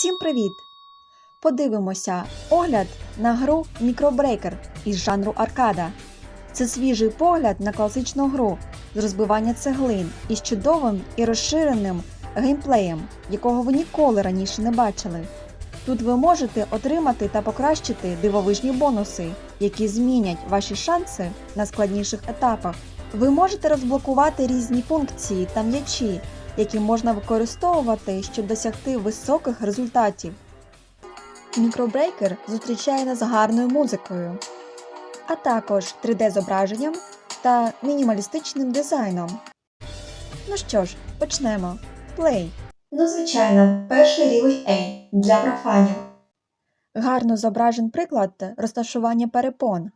Всім привіт! Подивимося огляд на гру Microbreaker із жанру аркада. Це свіжий погляд на класичну гру з розбивання цеглин із чудовим і розширеним геймплеєм, якого ви ніколи раніше не бачили. Тут ви можете отримати та покращити дивовижні бонуси, які змінять ваші шанси на складніших етапах. Ви можете розблокувати різні функції та м'ячі, які можна використовувати, щоб досягти високих результатів. Мікробрейкер зустрічає нас гарною музикою, а також 3D-зображенням та мінімалістичним дизайном. Ну що ж, почнемо. Плей. Ну, звичайно, перший рівень A для профанів. Гарно зображен приклад розташування перепон,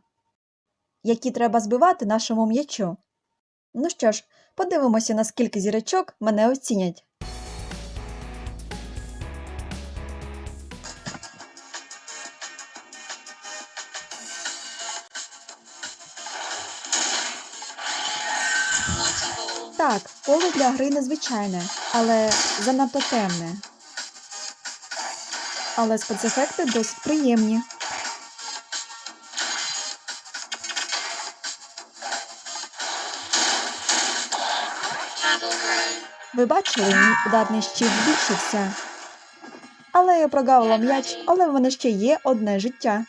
які треба збивати нашому м'ячу. Ну що ж, подивимося, наскільки зірочок мене оцінять. Так, поле для гри незвичайне, але занадто темне. Але спецефекти досить приємні. Ви бачили, мій ударний щит збільшився. Але я прогавила м'яч, але в мене ще є одне життя.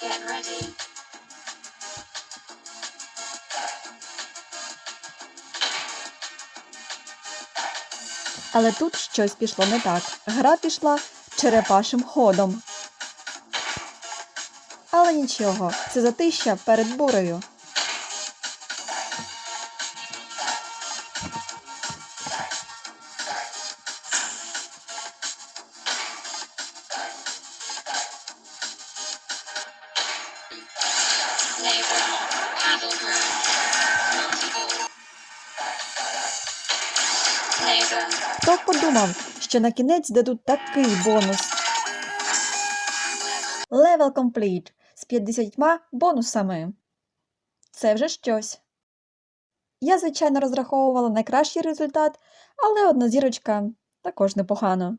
Get ready, Але тут щось пішло не так. Гра пішла черепашим ходом. Але нічого, це затища перед бурею. Neighbor. Paddle Хто подумав, що на кінець дадуть такий бонус. Level Complete з 50 бонусами. Це вже щось. Я, звичайно, розраховувала найкращий результат, але одна зірочка також непогано.